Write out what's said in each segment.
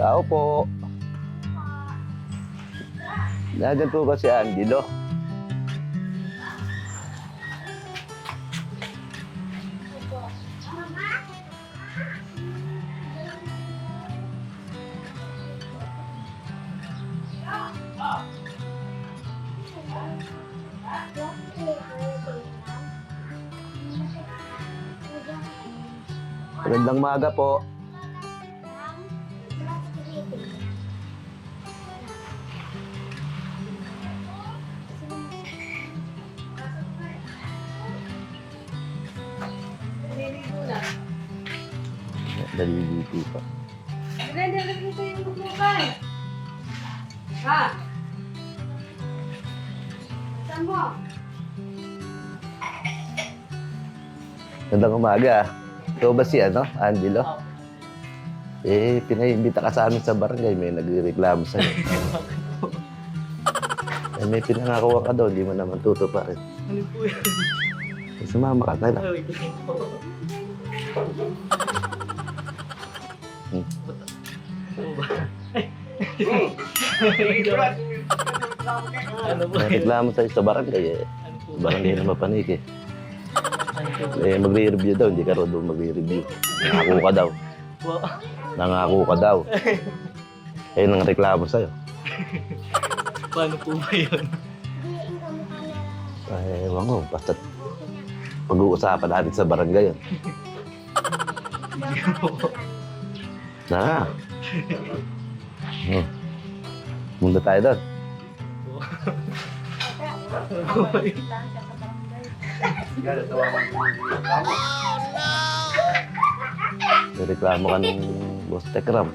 Tao po. Nandiyan po ba si Angelo? Magandang maga po. Naliliti pa. Maganda na dito yung bukbukan. Ha? Saan mo? Magandang umaga. Ikaw ba si ano, Angelo? Eh, pinaimbita ka sa amin sa barangay. May nagreklamo sa'yo. eh, may pinangakuha ka daw. Hindi mo naman tutuparin. Ano po yan? Eh, sumama ka. Wait lang po. Ano ba? reklamo sa'yo sa barangay. Eh. Barangay na mapanik eh. Eh, magre-review daw. Hindi ka raw daw magre-review. Nangako ka daw. Nangako ka daw. Eh, nang reklamo sa'yo. Paano po ba yun? Eh, ewan ko. Basta pag-uusapan natin sa barangay yun. Hindi po. Na. Hmm. Munda tayo doon. Reklamo ka ng boss Tekram.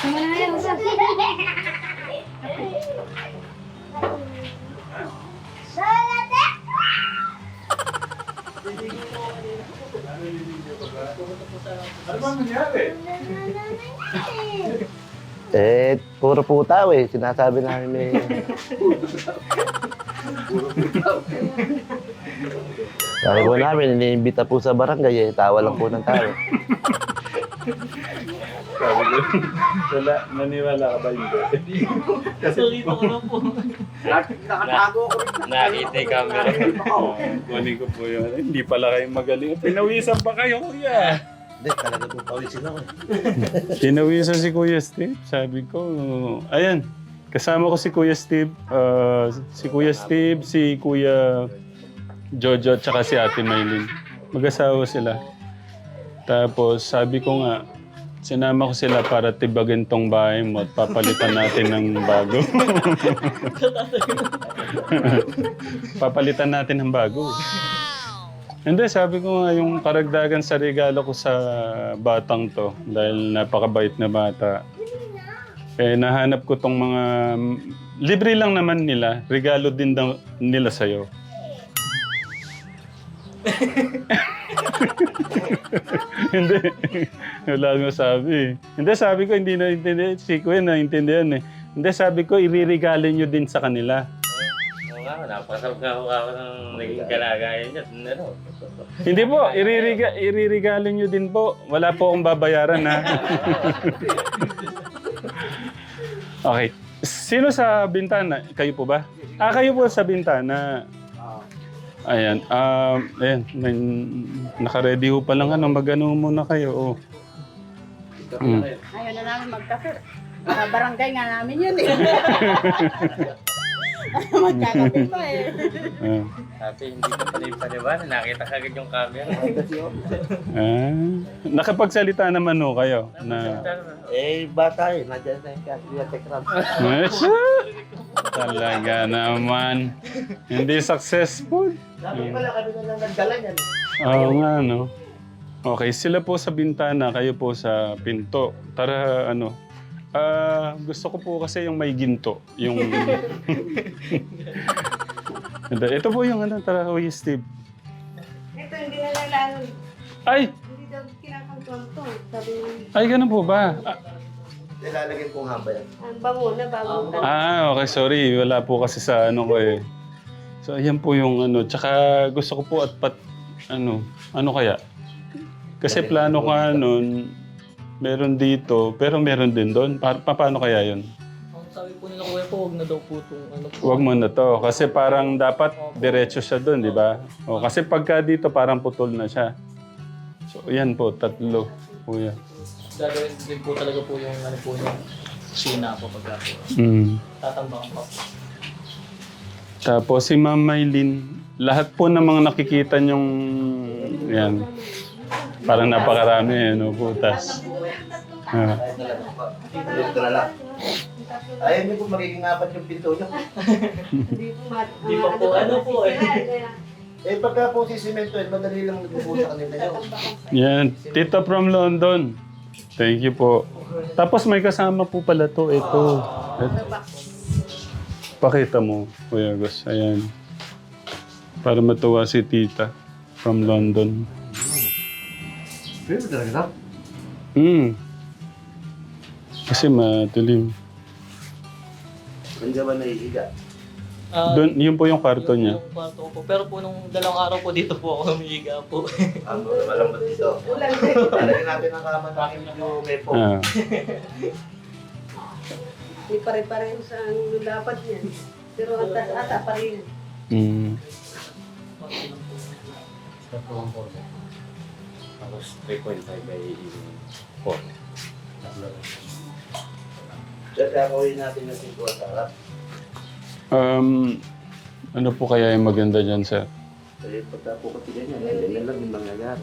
Sama na yan. Usap. Puro putaw eh. Sinasabi namin may... Sabi po namin, iniimbita po sa barangay eh. Tawa lang po ng tao. Sabi ko, wala, naniwala ka ba hindi? Nakita ko na po. Nakita yung camera. Kunin ko po yun. Hindi pala kayo magaling. Pinawisan pa kayo, kuya. Hindi, talaga po pawisin ako eh. Pinawisan si Kuya Steve. Sabi ko, ayan. Kasama ko si Kuya Steve. ah, si Kuya Steve, si Kuya Jojo, at saka si Ate Maylin. Mag-asawa sila. Tapos sabi ko nga, sinama ko sila para tibagan tong bahay mo at papalitan natin ng bago. papalitan natin ng bago. Hindi, sabi ko nga yung karagdagan sa regalo ko sa batang to dahil napakabait na bata. Eh, nahanap ko tong mga... Libre lang naman nila. Regalo din daw nila sa'yo. hindi. Wala nga sabi. Hindi, sabi ko hindi na intindi. Si Kuya na intindihan eh. Hindi, sabi ko iririgalo nyo din sa kanila. Nga, napasarap nga ako ako ng naging kalagayan niya. Ano? Hindi po, iririga, iririgalo nyo din po. Wala po akong babayaran ha. okay. Sino sa bintana? Kayo po ba? Ah, kayo po sa bintana. Ayan. Um, ayan. Naka-ready ho pa lang. Ano, mag-ano muna kayo. Oh. Mm. Ayaw na namin magkape. Barangay nga namin yun eh. Magkakape pa eh. Ah. Sabi, hindi ka paniwala. Nakita ka agad yung camera. Ah. Nakapagsalita naman ho kayo. Na, Eh, bata eh. Nandiyan na yung Kuya Tekram. Yes. Talaga naman. Hindi successful. Sabi pala kami na lang nagdala niyan. Oo nga, no? Okay, sila po sa bintana, kayo po sa pinto. Tara, ano, ah, gusto ko po kasi yung may ginto. Yung... Ito po yung ano, tara, Kuya Steve. Ito hindi na nalalo. Ay! Hindi daw kinakantong to. Sabi mo, Ay, ganun po ba? Ah, Nilalagyan kong haba yan. ang bango na bago. Ah, okay, sorry. Wala po kasi sa ano ko eh. So, ayan po yung ano. Tsaka gusto ko po at pat, ano, ano kaya? Kasi plano ka nun, meron dito, pero meron din doon. Pa, pa- paano kaya yun? Ang sabi po nila kuya po, huwag na daw po itong ano po. Huwag mo na to. Kasi parang dapat diretso siya doon, di ba? O, kasi pagka dito, parang putol na siya. So, yan po, tatlo. Kuya. Gagawin din po talaga po yung ano po yung Sina po pagka po. Mm. Tatambakan pa po. Tapos si Ma'am Maylin, lahat po ng mga nakikita niyong, yan, parang napakarami, eh, no, butas. Ah. Ito lang. Ayaw niyo po magiging apat yung pinto niyo. Di pa po ano po eh. Eh pagka po si Cemento, eh, madali lang nagbubuo sa kanila yun. Yan, Tito from London. Thank you po. Tapos may kasama po pala to, ito. Et- Pakita mo, Kuya Gus. Ayan. Para matuwa si Tita from London. Pero talaga na. Hmm. Kasi matulim. Hindi ka ba naihiga? Ah, Doon, yun po yung kwarto niya. Yung kwarto ko po. Pero po nung dalawang araw po dito po ako humihiga po. Ang malambot dito. Talagyan natin ang kama natin yung may po. Ah. Hindi pare-pareho sa ang dapat niya. Pero ang tas ata pareho. Mm. Tapos 3.5 by 4. Diyan kaya kawin natin yung pinto at harap. Um, ano po kaya yung maganda dyan, sir? Eh pagka po kasi ganyan, ganyan lang yung mangyayari.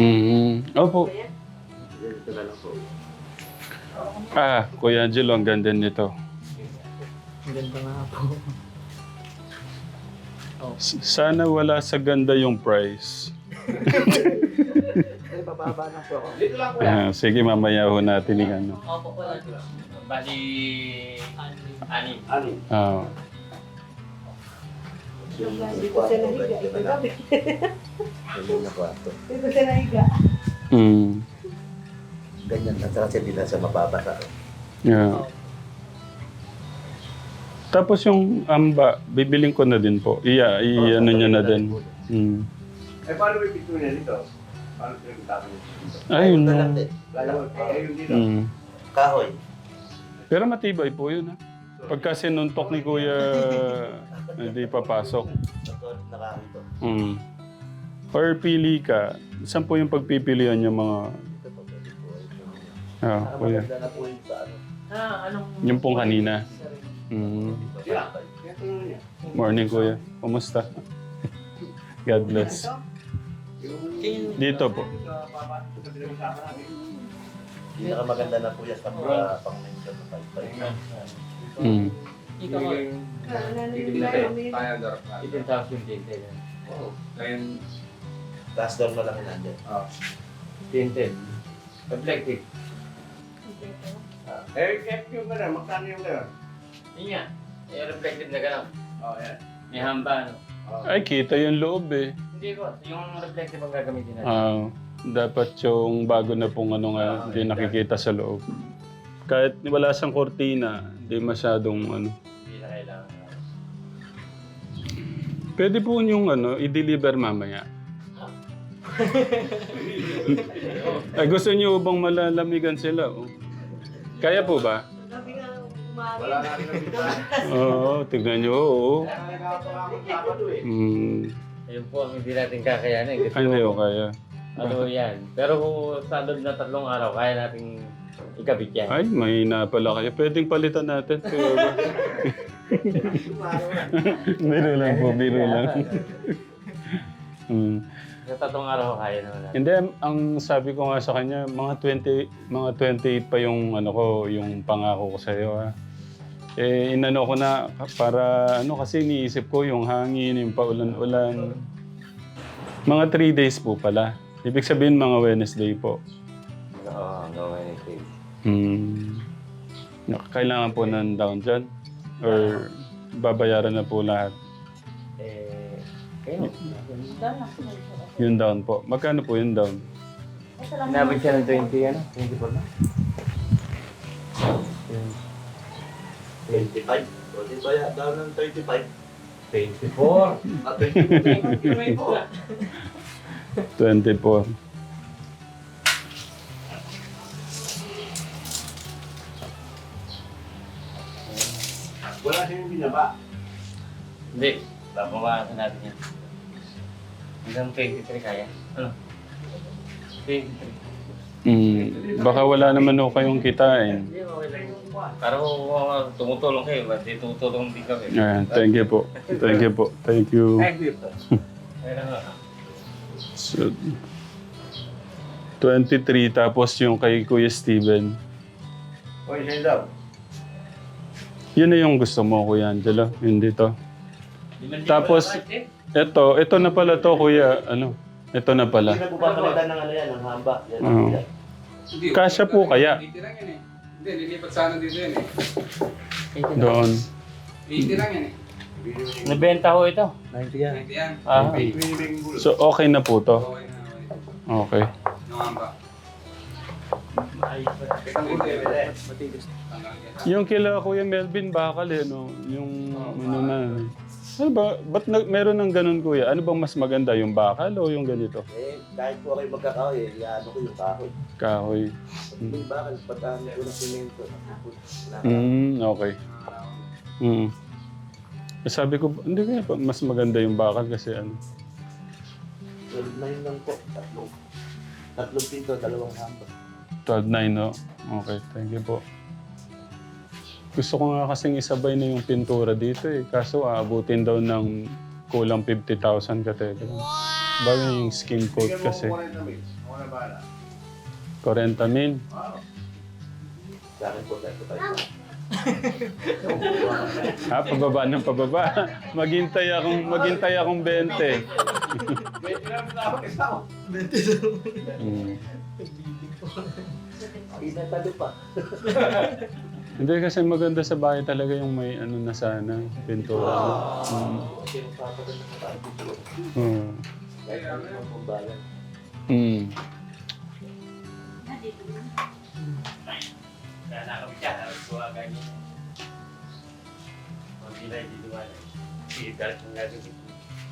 Mm-hmm. Opo. Ganito na lang po. Ah, Kuya Angelo, ang ganda nito. Ang ganda nga po. S- Sana wala sa ganda yung price. Bababa na po ako. Dito lang po. Ah, sige, mamaya ho natin yung ano. Opo po. Bali, anim. Ano? Ah, Yung Hindi ko siya nahiga. Ito gabi. Ganyan na kwarto. Hindi ko siya nahiga. mm, Ganyan lang. Saka siya nila sa mababasa. yeah. Tapos yung amba, bibiling ko na din po. Iya, i-ano niya na din. Mm. Eh, paano may picture niya dito? Ayun no. dito. Mm. Kahoy. Pero matibay po yun ha. Pagka sinuntok ni Kuya, hindi papasok. Natulog na kahoy to. Mm. Or pili ka, saan po yung pagpipilian yung mga... Ah, Saka kuya. ano. Ah, anong... Yung pong kanina. Mm. Morning, kuya. Kumusta? God bless. Dito po. Pinakamaganda na po yan sa mga pang-mention na pagpalitan. Mm. Ikaw. Tayo darap na. 18,000 tinted. Oo. Ngayon, Gas door na lang yun nandyan. ah. Tinted. Reflective. Eh, F yung gano'n, magkano yung gano'n? Yun nga. Eh, reflective na gano'n. Oo, yan. May hamba, no? Ay, kita yung loob eh. Hindi ko. Yung reflective ang gagamitin natin. Ah, dapat yung bago na pong ano nga, hindi nakikita sa loob. Kahit wala siyang kortina, hindi masyadong ano. Hindi na kailangan. Pwede po yung ano, i-deliver mamaya. Ay, gusto niyo bang malalamigan sila? Oh? Kaya po ba? Gabi nga umaga. Wala na rin ang. Oo, tignan niyo. Oo. Kaya Sabado eh. Mm, Ayun po ang hindi natin kakayanin. Kasi ay, hindi ko kaya. ano yan. Pero kung sa loob na tatlong araw, kaya nating ikabit yan. Ay, may na pala kayo. Pwedeng palitan natin. Pero... biro lang po, biro lang. mm. Sa tatlong araw, kaya naman natin. Hindi, ang sabi ko nga sa kanya, mga 20, mga 28 pa yung ano ko, yung pangako ko sa iyo ha. Eh inano ko na para ano kasi iniisip ko yung hangin, yung paulan-ulan. Mga 3 days po pala. Ibig sabihin mga Wednesday po. Oo, hanggang Wednesday. Hmm. Kailangan po ng down dyan? Or babayaran na po lahat? Eh, kayo. Yung down po. Magkano po yung down? Inabot siya ng 20, ano? 24 na? 25. O di ba ya, down ng 35? 24. Ah, 24. 24. Wala siyang binaba. Hindi. Babawasan natin yan. Hanggang 23 kaya. Ano? 23. Mm, baka wala naman ako kayong kitain. Hindi, okay lang. Uh, tumutulong kayo, ba't di tumutulong din kami? Ayan, thank you po. Thank you po. Thank you. Kaya nga. So, 23 tapos yung kay Kuya Steven. O, isa daw. Yun na yung gusto mo, Kuya Angelo. Yun dito. Tapos, ito, ito na pala to, Kuya. Ano? Ito na pala. Hindi na po papalitan ng ano yan, ng hamba. Yan, Oo. yan. Hindi, Kasya po kaya? Titira yan eh. Hindi, lilipat sana dito yan eh. Doon. Titira yan eh. Nabenta ko ito. 90 yan. Hindi yan. Ah, So, okay na po to. Okay na, okay. Okay. Nangamba. Yung kila Kuya Melvin Bakal eh, no? Yung ano na. Ano ba? Ba't na, meron ng ganun, Kuya? Ano bang mas maganda? Yung bakal o yung ganito? Eh, kahit po kayo magkakahoy, eh, iano ko yung kahoy. Kahoy. Pag may bakal, pag ano ko ng simento, Mm, okay. Mm. Eh, Sabi ko, hindi kaya pa, mas maganda yung bakal kasi ano. Na yun lang po. Tatlong, tatlong pinto, dalawang hamba. 12.9, no? Okay, thank you po. Gusto ko nga kasing isabay na yung pintura dito eh. Kaso aabutin daw ng kulang 50,000 ka Wow! Bagay yung skin coat Bigyan mo kasi. ko 40 mil. Ako na bahala. 40 min. Wow. Po, tayo tayo. Ha, pababa ng pababa. maghintay akong, maghintay akong 20. May pinapatawag isa ako. Mm. Inatalo pa. Hindi kasi maganda sa bahay talaga yung may ano na sana, pintura. Mm. Mm. Mm.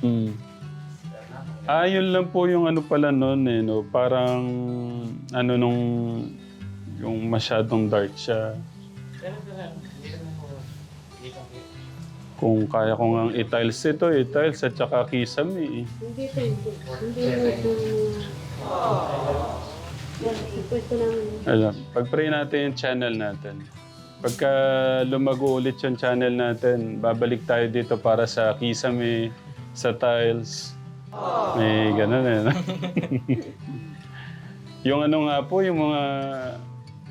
Mm. Ah, yun lang po yung ano pala noon eh, no? Parang ano nung yung masyadong dark siya. Kung kaya ko nga i-tiles ito, i-tiles at saka kisame eh. Hindi ito, hindi. Hindi mo ito ito namin. Alam, pag-pray natin yung channel natin. Pagka lumago ulit yung channel natin, babalik tayo dito para sa kisame, sa tiles. May ganun eh. no? yung ano nga po, yung mga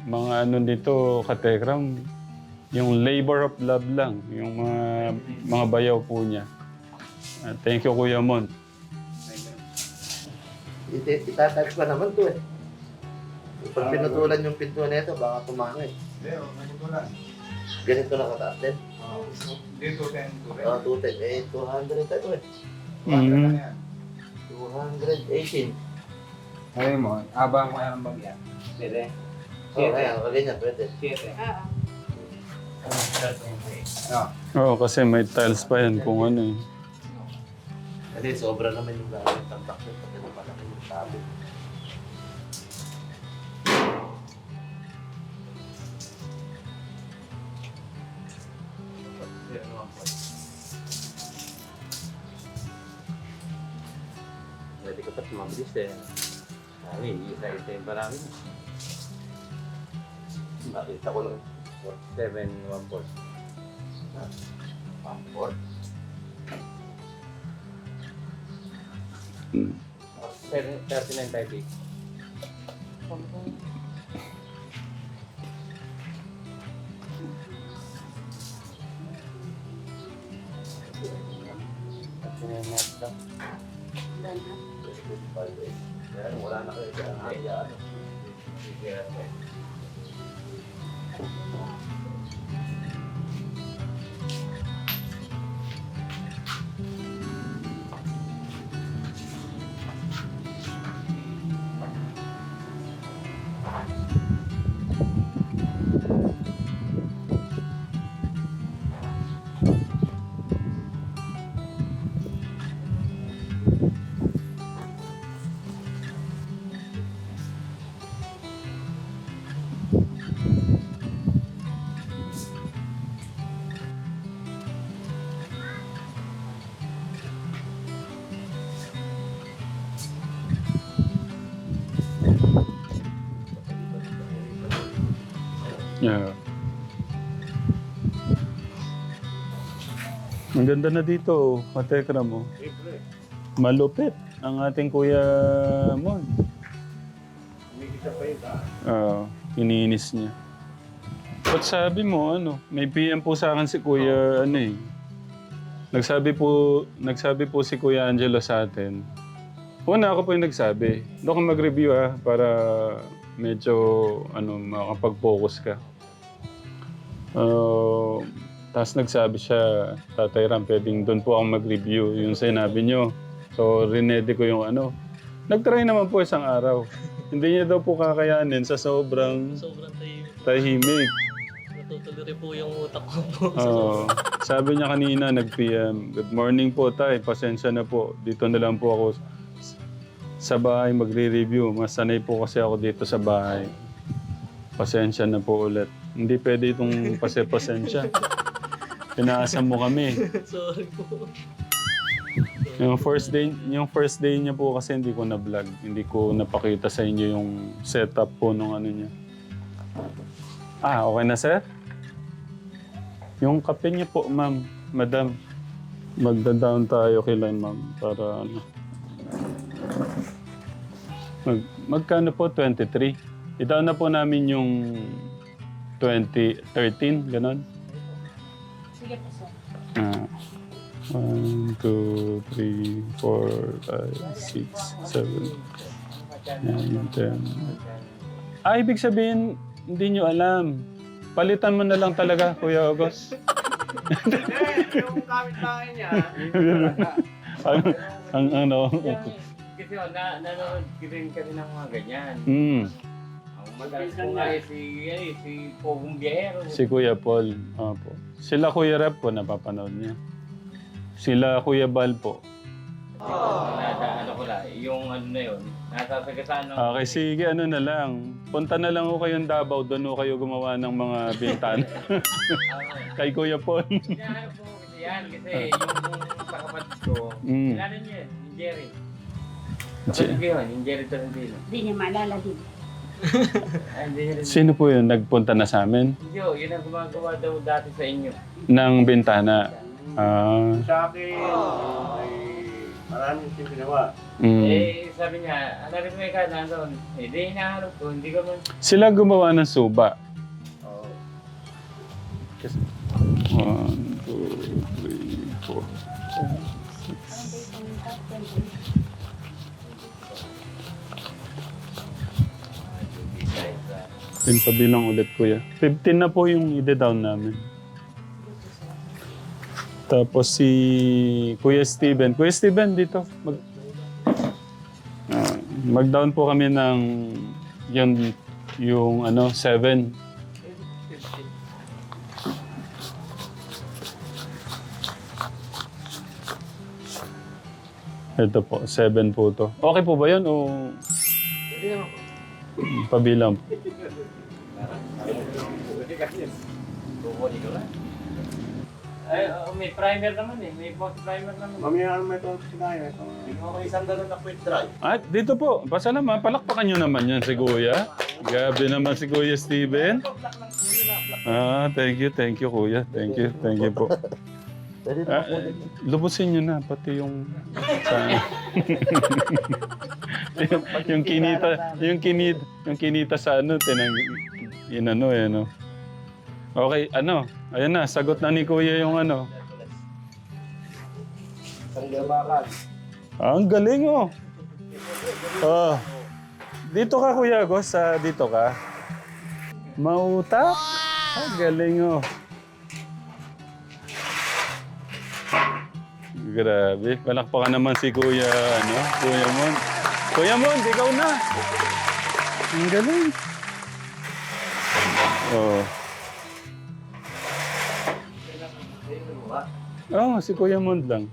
mga ano dito, katekram, yung labor of love lang, yung mga mga bayaw po niya. Ah, thank you Kuya Mon. Iti- Itatouch pa naman to eh. Pag pinutulan yung pinto na ito, baka tumangay. Hindi, oh, nagutulan. Ganito na kataas din. Dito, 10 to 210. Eh, 200 ano eh. Mhm. 218. Sabi mo, abang ko ang bag yan. Pwede. Oh, kaya, ganyan, pwede. Siete. Ah, Ah. Oo, kasi may tiles pa yan kung ano eh. Kasi sobra naman yung gamit ng bakit. Pati na malaki yung sabi. Pwede ko pa mabilis eh. Sabi, isa-isa yung marami. Nakita ko lang. 7, 1 4. Pampor. Mm. 39 type Kaya wala na kayo dyan. Hayaan. Ang ganda na dito, Katekra mo. Malupit ang ating Kuya Mon. Oo, iniinis niya. Ba't sabi mo, ano, may PM po sa akin si Kuya, ano eh. Nagsabi po, nagsabi po si Kuya Angelo sa atin. Una ako po yung nagsabi. Doon ka mag-review ah, para medyo, ano, makapag-focus ka. Uh, tapos nagsabi siya, Tatay Ram, pwedeng doon po ako mag-review yung sinabi nyo. So, rinedy ko yung ano. Nagtry naman po isang araw. Hindi niya daw po kakayanin sa sobrang Sobrang tayo. tahimik. Natutuloy po yung utak ko po. Oo. sabi niya kanina, nag-PM, Good morning po tay, pasensya na po. Dito na lang po ako s- sa bahay magre-review. Masanay po kasi ako dito sa bahay. Pasensya na po ulit. Hindi pwede itong pase-pasensya. Pinaasa mo kami. Sorry po. Yung first day, yung first day niya po kasi hindi ko na vlog. Hindi ko napakita sa inyo yung setup po nung ano niya. Ah, okay na sir? Yung kape niya po, ma'am. Madam, magda-down tayo kila ma'am para ano. Mag, magkano po? 23. I-down na po namin yung 2013, ganon. Sige po, sir. Ah. 1, 2, 3, 4, 5, 6, 7, 9, 10. Ah, ibig sabihin, hindi nyo alam. Palitan mo na lang talaga, Kuya August. yung gamit namin niya. ang, ang ano. Kasi oh, na, nanonood din kami ng mga ganyan. Mm, madalas ko nga eh, si, ano, eh, si Pogong si Kuya Paul. Opo. Sila Kuya Rep po, napapanood niya. Sila Kuya Bal po. Nasa ano ko lang, yung ano na yun, nasa sagasaan ng... Okay, sige, ano na lang. Punta na lang ko kayong Davao, doon ho kayo gumawa ng mga bintana. Kay Kuya Paul. Hinahanap ko kasi yan, kasi yung sa kapatid ko, Mm. kilala niyo yun, yung Jerry. Kapatid ko yun, yung Jerry Tolentino. Hindi niya maalala din. Ah. Sino po yun? Nagpunta na sa amin? Oh, yun ang gumagawa daw dati sa inyo. Ng bintana. Ah, Sa akin, ay maraming siyang ginawa. mm. Eh, sabi niya, hanapin mo yung ka nandun. Eh, di ko, hindi ko man... Sila gumawa ng suba. Oo. One, two, pabilang ulit kuya. 15 na po yung ide-down namin. Tapos si Kuya Steven. Kuya Steven, dito. Mag, Ah, mag-down po kami ng yung, yung ano, 7. Ito po, 7 po to. Okay po ba yun o pabilang? Kukunin ko lang. Ay, oh, may primer naman eh. May box primer naman. Mamaya ano may ito sinaya. Ako isang ganun na quick dry. Ah, dito po. Pasalamat. Palakpakan nyo naman yan si Kuya. Gabi naman si Kuya Steven. Ah, thank you, thank you Kuya. Thank you, thank you po. Ah, eh, lubusin nyo na, pati yung... yung, yung kinita, yung kinita, yung kinita sa ano, tinang, inano eh, no? Okay, ano, ayan na, sagot na ni Kuya yung ano. Ah, ang galing oh. Oh. Dito ka Kuya Agos, sa dito ka. Mautak. Ah, galing oh. Grabe, palakpakan naman si Kuya, ano, Kuya Mon. Kuya Mon, ikaw na. Ang galing. Oh. Oh, si Kuya Mon lang.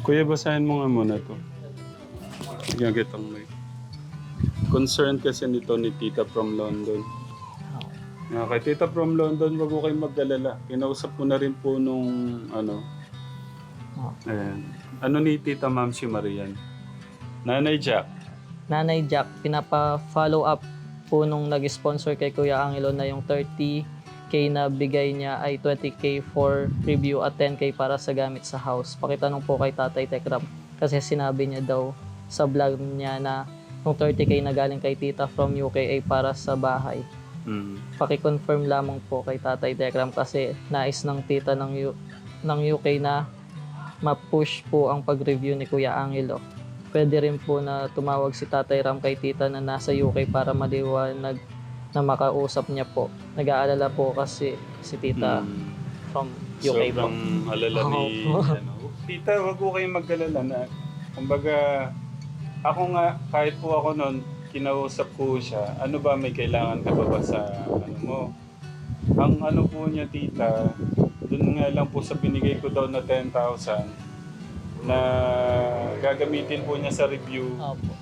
Kuya, basahin mo nga muna to. Bigyan kitang may. Concerned kasi nito ni Tita from London. Ah, kay Tita from London, wag ko kayong magdalala. Kinausap ko na rin po nung ano. Ayan. Ano ni Tita Ma'am si Marian? Nanay Jack. Nanay Jack, pinapa-follow up po nung nag-sponsor kay Kuya Angelo na yung 30k na bigay niya ay 20k for review at 10k para sa gamit sa house. Pakitanong po kay Tatay Tekram kasi sinabi niya daw sa vlog niya na yung 30k na galing kay tita from UK ay para sa bahay. Mm. Paki-confirm lamang po kay Tatay Tekram kasi nais ng tita ng, U- ng UK na ma-push po ang pag-review ni Kuya Angelo. Pwede rin po na tumawag si Tatay Ram kay tita na nasa UK para maliwanag na makausap niya po. Nag-aalala po kasi si tita Mm. from UK po. Sobrang alala ni... Ano. Tita, wag ko kayong magkalala na. Kumbaga, ako nga, kahit po ako noon, kinausap ko siya, ano ba may kailangan ka ba ba sa ano mo? Ang ano po niya, tita, dun nga lang po sa binigay ko daw na 10,000 na gagamitin po niya sa review, Opo.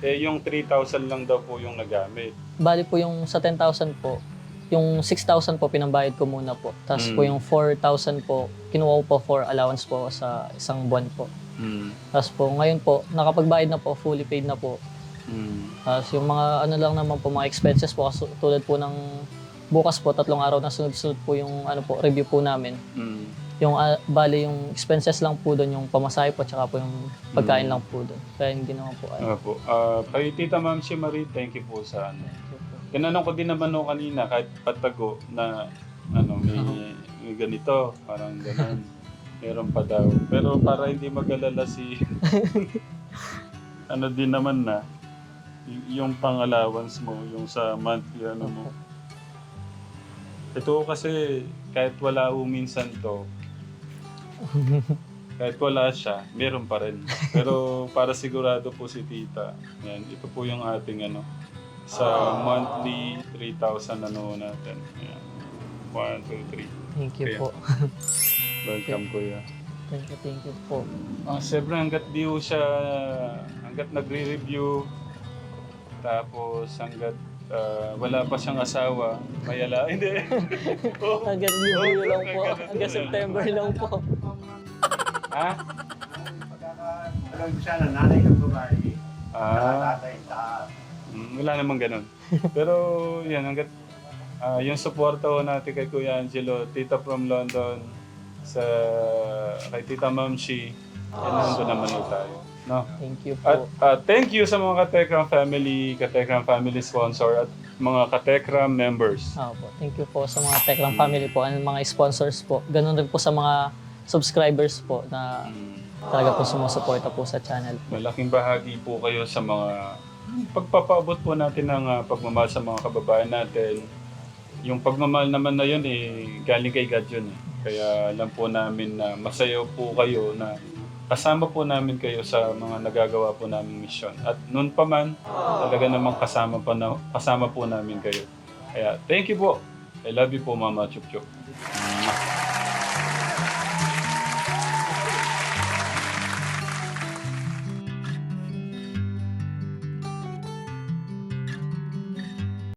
eh yung 3,000 lang daw po yung nagamit. Bali po yung sa 10,000 po, yung 6,000 po pinambayad ko muna po. Tapos po Mm. yung 4,000 po, kinuha ko po for allowance po sa isang buwan po. Mm. Tapos po, ngayon po, nakapagbayad na po, fully paid na po. Mm. Tapos yung mga ano lang naman po, mga expenses po, kasu- tulad po ng bukas po, tatlong araw na sunod-sunod po yung ano po, review po namin. Mm. Yung ah, bali yung expenses lang po doon, yung pamasahe po, tsaka po yung pagkain lang po doon. Kaya hindi naman po ano. Opo. Ah, kay Tita Ma'am si Marie, thank you po sa ano. Tinanong ko din naman nung kanina kahit patago na ano may, may ganito, parang ganun. Meron pa daw. Pero para hindi mag-alala si ano din naman na yung pang-allowance mo, yung sa monthly ano mo. Ito kasi kahit wala ho minsan to, kahit wala siya, meron pa rin. Pero para sigurado po si tita, yan, ito po yung ating ano, sa monthly 3,000 ano natin. Yan. 1, 2, 3. Thank you Kaya- po. Welcome kuya. Thank you, thank you po. Ah, siyempre hanggat di ho siya, hanggat nagre-review, tapos hanggat ah, wala pa siyang asawa, mayala, hindi. oh, Hanggang Libre lang po. hanggang- September lang po. ha? Alam ko sana, nanay ng babae. Ah, Tatay, taas. mm, wala namang ganun. Pero yan, hanggat ah, yung suporta ho natin kay Kuya Angelo, tita from London, sa kay Tita Mamshi, yan nandun naman ho tayo. No? Thank you At po. ah, thank you sa mga Katekram family, Katekram family sponsor at mga Katekram members. Ah, po. Thank you po sa mga Tekram family po and mga sponsors po. Ganun rin po sa mga subscribers po na Mm, talaga po sumusuporta po sa channel. Malaking bahagi po kayo sa mga pagpapaabot po natin ng ah, pagmamahal sa mga kababayan natin. Yung pagmamahal naman na yun eh, galing kay God yun eh. Kaya alam po namin na masaya po kayo na kasama po namin kayo sa mga nagagawa po namin mission. At noon pa man, talaga namang kasama, pa na, kasama po namin kayo. Kaya thank you po. I love you po Mama Chup Chup.